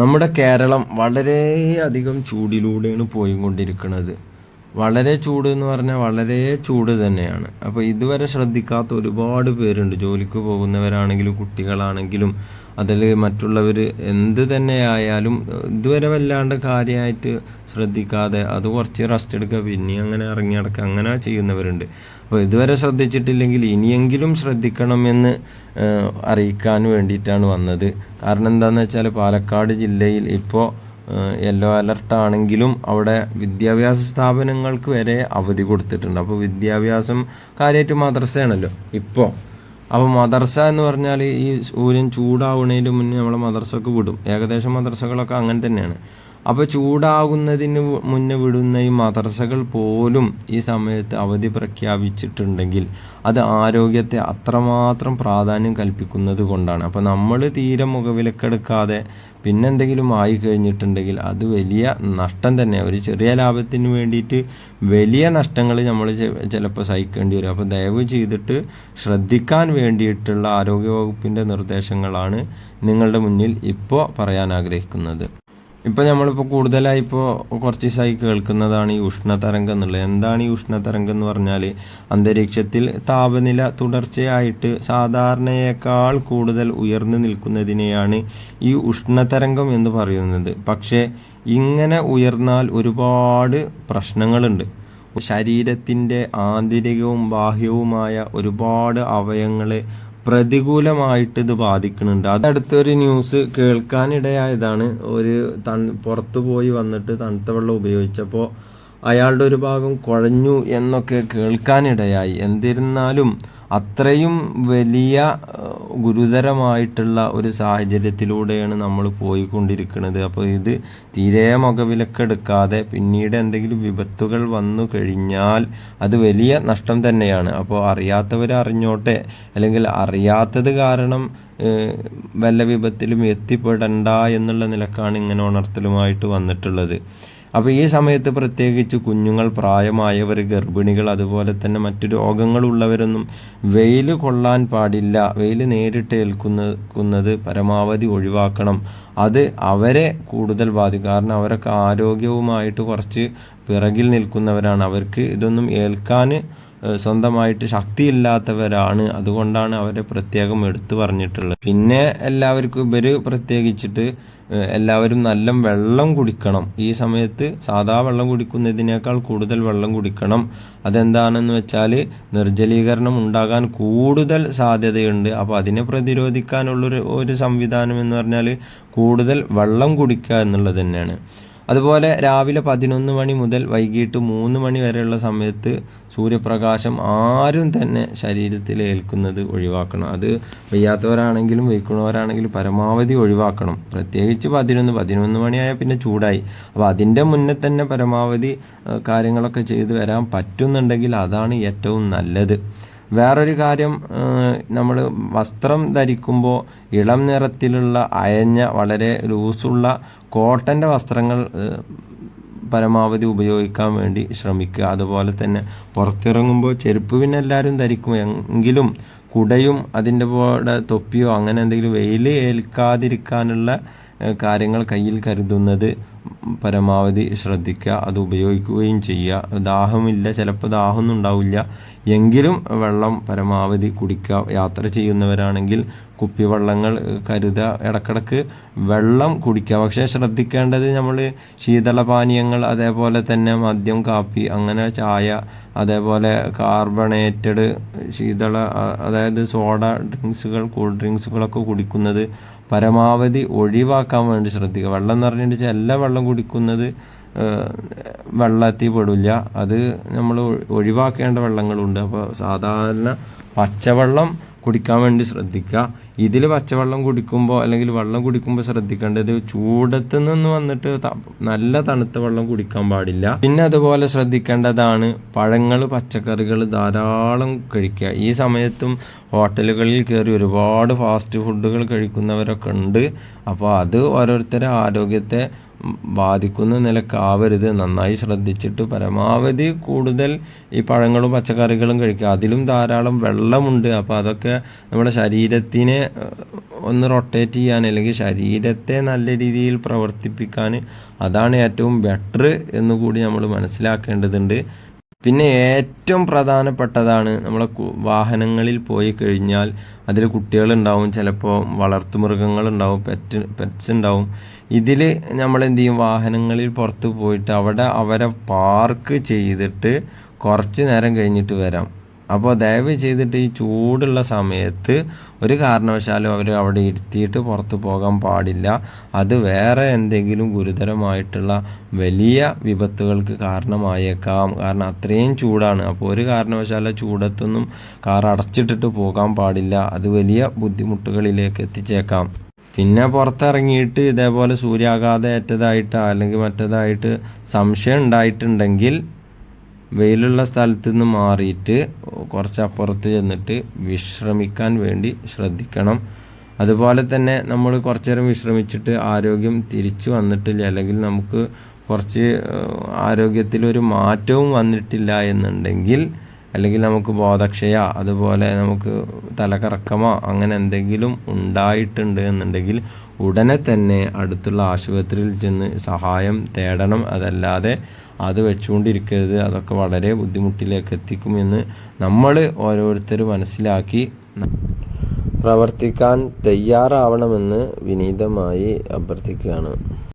നമ്മുടെ കേരളം വളരെയധികം ചൂടിലൂടെയാണ് പോയിക്കൊണ്ടിരിക്കുന്നത്. വളരെ ചൂട് എന്ന് പറഞ്ഞാൽ വളരെ ചൂട് തന്നെയാണ്. അപ്പോൾ ഇതുവരെ ശ്രദ്ധിക്കാത്ത ഒരുപാട് പേരുണ്ട്. ജോലിക്ക് പോകുന്നവരാണെങ്കിലും കുട്ടികളാണെങ്കിലും അതിൽ മറ്റുള്ളവർ എന്ത് തന്നെ ആയാലും ഇതുവരെ വല്ലാണ്ട് കാര്യമായിട്ട് ശ്രദ്ധിക്കാതെ അത് കുറച്ച് റെസ്റ്റ് എടുക്കുക പിന്നെ അങ്ങനെ ഇറങ്ങി നടക്കുക അങ്ങനെ ചെയ്യുന്നവരുണ്ട്. അപ്പോൾ ഇതുവരെ ശ്രദ്ധിച്ചിട്ടില്ലെങ്കിൽ ഇനിയെങ്കിലും ശ്രദ്ധിക്കണമെന്ന് അറിയിക്കാൻ വേണ്ടിയിട്ടാണ് വന്നത്. കാരണം എന്താണെന്ന് വെച്ചാൽ പാലക്കാട് ജില്ലയിൽ ഇപ്പോൾ യെല്ലോ അലർട്ട് ആണെങ്കിലും അവിടെ വിദ്യാഭ്യാസ സ്ഥാപനങ്ങൾക്ക് വരെ അവധി കൊടുത്തിട്ടുണ്ട്. അപ്പോൾ വിദ്യാഭ്യാസം കാര്യമായിട്ട് മദ്രസയാണല്ലോ. ഇപ്പോൾ അപ്പോൾ മദർസ എന്ന് പറഞ്ഞാൽ ഈ സൂര്യൻ ചൂടാവുന്നതിന് മുന്നേ നമ്മൾ മദർസക്ക് വിടും. ഏകദേശം മദർസകളൊക്കെ അങ്ങനെ തന്നെയാണ്. അപ്പോൾ ചൂടാകുന്നതിന് മുന്നേ വിടുന്ന ഈ മദർസകൾ പോലും ഈ സമയത്ത് അവധി പ്രഖ്യാപിച്ചിട്ടുണ്ടെങ്കിൽ അത് ആരോഗ്യത്തെ അത്രമാത്രം പ്രാധാന്യം കൽപ്പിക്കുന്നത് കൊണ്ടാണ്. അപ്പോൾ നമ്മൾ തീരെ മുഖവിലക്കെടുക്കാതെ പിന്നെ എന്തെങ്കിലും ആയി കഴിഞ്ഞിട്ടുണ്ടെങ്കിൽ അത് വലിയ നഷ്ടം തന്നെ. ഒരു ചെറിയ ലാഭത്തിന് വേണ്ടിയിട്ട് വലിയ നഷ്ടങ്ങൾ നമ്മൾ ചിലപ്പോൾ സഹിക്കേണ്ടി വരും. അപ്പോൾ ദയവ് ചെയ്തിട്ട് ശ്രദ്ധിക്കാൻ വേണ്ടിയിട്ടുള്ള ആരോഗ്യവകുപ്പിന്റെ നിർദ്ദേശങ്ങളാണ് നിങ്ങളുടെ മുന്നിൽ ഇപ്പോൾ പറയാൻ ആഗ്രഹിക്കുന്നത്. ഇപ്പോൾ നമ്മളിപ്പോൾ കൂടുതലായി ഇപ്പോൾ കുറച്ച് ദിവസമായി കേൾക്കുന്നതാണ് ഈ ഉഷ്ണതരംഗം എന്നുള്ളത്. എന്താണ് ഈ ഉഷ്ണതരംഗം എന്ന് പറഞ്ഞാൽ അന്തരീക്ഷത്തിൽ താപനില തുടർച്ചയായിട്ട് സാധാരണയേക്കാൾ കൂടുതൽ ഉയർന്നു നിൽക്കുന്നതിനെയാണ് ഈ ഉഷ്ണതരംഗം എന്ന് പറയുന്നത്. പക്ഷേ ഇങ്ങനെ ഉയർന്നാൽ ഒരുപാട് പ്രശ്നങ്ങളുണ്ട്. ശരീരത്തിന്റെ ആന്തരികവും ബാഹ്യവുമായ ഒരുപാട് അവയവങ്ങളെ പ്രതികൂലമായിട്ട് ഇത് ബാധിക്കുന്നുണ്ട്. അതടുത്തൊരു ന്യൂസ് കേൾക്കാനിടയായതാണ്. ഒരു തൺ പുറത്തു പോയി വന്നിട്ട് തണുത്ത വെള്ളം ഉപയോഗിച്ചപ്പോൾ അയാളുടെ ഒരു ഭാഗം കുഴഞ്ഞു എന്നൊക്കെ കേൾക്കാനിടയായി. എന്നിരുന്നാലും അത്രയും വലിയ ഗുരുതരമായിട്ടുള്ള ഒരു സാഹചര്യത്തിലൂടെയാണ് നമ്മൾ പോയിക്കൊണ്ടിരിക്കുന്നത്. അപ്പോൾ ഇത് തീരെ മുഖവിലക്കെടുക്കാതെ പിന്നീട് എന്തെങ്കിലും വിപത്തുകൾ വന്നു കഴിഞ്ഞാൽ അത് വലിയ നഷ്ടം തന്നെയാണ്. അപ്പോൾ അറിയാത്തവർ അറിഞ്ഞോട്ടെ അല്ലെങ്കിൽ അറിയാത്തത് കാരണം വല്ല വിപത്തിലും എത്തിപ്പെടണ്ട എന്നുള്ള നിലക്കാണ് ഇങ്ങനെ ഉണർത്തലുമായിട്ട് വന്നിട്ടുള്ളത്. അപ്പോൾ ഈ സമയത്ത് പ്രത്യേകിച്ച് കുഞ്ഞുങ്ങൾ പ്രായമായവർ ഗർഭിണികൾ അതുപോലെ തന്നെ മറ്റു രോഗങ്ങളുള്ളവരൊന്നും വെയിൽ കൊള്ളാൻ പാടില്ല. വെയിൽ നേരിട്ട് ഏൽക്കുന്നത് പരമാവധി ഒഴിവാക്കണം. അത് അവരെ കൂടുതൽ ബാധിക്കും. കാരണം അവരൊക്കെ ആരോഗ്യവുമായിട്ട് കുറച്ച് പിറകിൽ നിൽക്കുന്നവരാണ്. അവർക്ക് ഇതൊന്നും ഏൽക്കാൻ സ്വന്തമായിട്ട് ശക്തിയില്ലാത്തവരാണ്. അതുകൊണ്ടാണ് അവരെ പ്രത്യേകം എടുത്തു പറഞ്ഞിട്ടുള്ളത്. പിന്നെ എല്ലാവർക്കും ഇവർ പ്രത്യേകിച്ചിട്ട് എല്ലാവരും നല്ല വെള്ളം കുടിക്കണം. ഈ സമയത്ത് സാധാ വെള്ളം കുടിക്കുന്നതിനേക്കാൾ കൂടുതൽ വെള്ളം കുടിക്കണം. അതെന്താണെന്ന് വെച്ചാൽ നിർജലീകരണം ഉണ്ടാകാൻ കൂടുതൽ സാധ്യതയുണ്ട്. അപ്പോൾ അതിനെ പ്രതിരോധിക്കാനുള്ളൊരു ഒരു സംവിധാനം എന്ന് പറഞ്ഞാൽ കൂടുതൽ വെള്ളം കുടിക്കുക എന്നുള്ളത് തന്നെയാണ്. അതുപോലെ രാവിലെ പതിനൊന്ന് മണി മുതൽ വൈകിട്ട് മൂന്ന് മണി വരെയുള്ള സമയത്ത് സൂര്യപ്രകാശം ആരും തന്നെ ശരീരത്തിൽ ഏൽക്കുന്നത് ഒഴിവാക്കണം. അത് വയ്യാത്തവരാണെങ്കിലും വയ്ക്കുന്നവരാണെങ്കിലും പരമാവധി ഒഴിവാക്കണം. പ്രത്യേകിച്ച് പതിനൊന്ന് പതിനൊന്ന് മണിയായ പിന്നെ ചൂടായി. അപ്പോൾ അതിന്റെ മുന്നേ തന്നെ പരമാവധി കാര്യങ്ങളൊക്കെ ചെയ്തു വരാൻ പറ്റുന്നുണ്ടെങ്കിൽ അതാണ് ഏറ്റവും നല്ലത്. വേറൊരു കാര്യം നമ്മൾ വസ്ത്രം ധരിക്കുമ്പോൾ ഇളം നിറത്തിലുള്ള അയഞ്ഞ വളരെ ലൂസുള്ള കോട്ടന്റെ വസ്ത്രങ്ങൾ പരമാവധി ഉപയോഗിക്കാൻ വേണ്ടി ശ്രമിക്കുക. അതുപോലെ തന്നെ പുറത്തിറങ്ങുമ്പോൾ ചെരുപ്പ് പിന്നെ എല്ലാവരും ധരിക്കും. എങ്കിലും കുടയും അതിന്റെ പോലെ തൊപ്പിയോ അങ്ങനെ എന്തെങ്കിലും വെയിൽ ഏൽക്കാതിരിക്കാനുള്ള കാര്യങ്ങൾ കയ്യിൽ കരുതുന്നത് പരമാവധി ശ്രദ്ധിക്കുക അത് ഉപയോഗിക്കുകയും ചെയ്യുക. ദാഹമില്ല ചിലപ്പോൾ ദാഹമൊന്നും ഉണ്ടാവില്ല എങ്കിലും വെള്ളം പരമാവധി കുടിക്കുക. യാത്ര ചെയ്യുന്നവരാണെങ്കിൽ കുപ്പിവെള്ളങ്ങൾ കരുതുക ഇടക്കിടക്ക് വെള്ളം കുടിക്കുക. പക്ഷേ ശ്രദ്ധിക്കേണ്ടത് നമ്മൾ ശീതളപാനീയങ്ങൾ അതേപോലെ തന്നെ മദ്യം കാപ്പി അങ്ങനെ ചായ അതേപോലെ കാർബണേറ്റഡ് ശീതള അതായത് സോഡ ഡ്രിങ്ക്സുകൾ കൂൾ ഡ്രിങ്ക്സുകളൊക്കെ കുടിക്കുന്നത് പരമാവധി ഒഴിവാക്കാൻ വേണ്ടി ശ്രദ്ധിക്കുക. വെള്ളം എന്ന് പറഞ്ഞിട്ട് എല്ലാ വെള്ളം കുടിക്കുന്നത് ഏഹ്, വെള്ളത്തിൽ പെടില്ല. അത് നമ്മൾ ഒഴിവാക്കേണ്ട വെള്ളങ്ങളുണ്ട്. അപ്പോൾ സാധാരണ പച്ചവെള്ളം കുടിക്കാൻ വേണ്ടി ശ്രദ്ധിക്കുക. ഇതിൽ പച്ചവെള്ളം കുടിക്കുമ്പോൾ അല്ലെങ്കിൽ വെള്ളം കുടിക്കുമ്പോൾ ശ്രദ്ധിക്കേണ്ടത് ചൂടത്ത് നിന്ന് വന്നിട്ട് നല്ല തണുത്ത വെള്ളം കുടിക്കാൻ പാടില്ല. പിന്നെ അതുപോലെ ശ്രദ്ധിക്കേണ്ടതാണ് പഴങ്ങൾ പച്ചക്കറികൾ ധാരാളം കഴിക്കുക. ഈ സമയത്തും ഹോട്ടലുകളിൽ കയറി ഒരുപാട് ഫാസ്റ്റ് ഫുഡുകൾ കഴിക്കുന്നവരൊക്കെ ഉണ്ട്. അപ്പോൾ അത് ഓരോരുത്തരുടെ ആരോഗ്യത്തെ ബാധിക്കുന്ന നിലക്കാവരുത്. നന്നായി ശ്രദ്ധിച്ചിട്ട് പരമാവധി കൂടുതൽ ഈ പഴങ്ങളും പച്ചക്കറികളും കഴിക്കുക. അതിലും ധാരാളം വെള്ളമുണ്ട്. അപ്പോൾ അതൊക്കെ നമ്മുടെ ശരീരത്തിനെ ഒന്ന് റൊട്ടേറ്റ് ചെയ്യാൻ അല്ലെങ്കിൽ ശരീരത്തെ നല്ല രീതിയിൽ പ്രവർത്തിപ്പിക്കാൻ അതാണ് ഏറ്റവും ബെറ്റർ എന്നുകൂടി നമ്മൾ മനസ്സിലാക്കേണ്ടതുണ്ട്. പിന്നെ ഏറ്റവും പ്രധാനപ്പെട്ടതാണ് നമ്മളെ വാഹനങ്ങളിൽ പോയി കഴിഞ്ഞാൽ അതിൽ കുട്ടികളുണ്ടാവും ചിലപ്പോൾ വളർത്തുമൃഗങ്ങളുണ്ടാവും പെറ്റ് പെറ്റ്സ് ഉണ്ടാവും. ഇതിൽ നമ്മൾ എന്ത് ചെയ്യും വാഹനങ്ങളിൽ പുറത്ത് പോയിട്ട് അവിടെ അവരെ പാർക്ക് ചെയ്തിട്ട് കുറച്ച് നേരം കഴിഞ്ഞിട്ട് വരാം. അപ്പോൾ ദയവ് ചെയ്തിട്ട് ഈ ചൂടുള്ള സമയത്ത് ഒരു കാരണവശാലും അവർ അവിടെ ഇരുത്തിയിട്ട് പുറത്ത് പോകാൻ പാടില്ല. അത് വേറെ എന്തെങ്കിലും ഗുരുതരമായിട്ടുള്ള വലിയ വിപത്തുകൾക്ക് കാരണമായേക്കാം. കാരണം അത്രയും ചൂടാണ്. അപ്പോൾ ഒരു കാരണവശാല ചൂടത്തൊന്നും കാർ അടച്ചിട്ടിട്ട് പോകാൻ പാടില്ല. അത് വലിയ ബുദ്ധിമുട്ടുകളിലേക്ക് എത്തിച്ചേക്കാം. പിന്നെ പുറത്തിറങ്ങിയിട്ട് ഇതേപോലെ സൂര്യാഘാതം ഏറ്റതായിട്ടോ അല്ലെങ്കിൽ മറ്റേതായിട്ട് സംശയം ഉണ്ടായിട്ടുണ്ടെങ്കിൽ വെയിലുള്ള സ്ഥലത്ത് നിന്ന് മാറിയിട്ട് കുറച്ച് അപ്പുറത്ത് ചെന്നിട്ട് വിശ്രമിക്കാൻ വേണ്ടി ശ്രദ്ധിക്കണം. അതുപോലെ തന്നെ നമ്മൾ കുറച്ചു നേരം വിശ്രമിച്ചിട്ട് ആരോഗ്യം തിരിച്ചു വന്നിട്ടില്ല. അല്ലെങ്കിൽ നമുക്ക് കുറച്ച് ആരോഗ്യത്തിൽ ആരോഗ്യത്തിലൊരു മാറ്റവും വന്നിട്ടില്ല എന്നുണ്ടെങ്കിൽ അല്ലെങ്കിൽ നമുക്ക് ബോധക്ഷയ അതുപോലെ നമുക്ക് തലകറക്കമോ അങ്ങനെ എന്തെങ്കിലും ഉണ്ടായിട്ടുണ്ട് എന്നുണ്ടെങ്കിൽ ഉടനെ തന്നെ അടുത്തുള്ള ആശുപത്രിയിൽ ചെന്ന് സഹായം തേടണം. അതല്ലാതെ അത് വെച്ചുകൊണ്ടിരിക്കരുത്. അതൊക്കെ വളരെ ബുദ്ധിമുട്ടിലേക്ക് എത്തിക്കുമെന്ന് നമ്മൾ ഓരോരുത്തർ മനസ്സിലാക്കി പ്രവർത്തിക്കാൻ തയ്യാറാവണമെന്ന് വിനീതമായി അഭ്യർത്ഥിക്കുകയാണ്.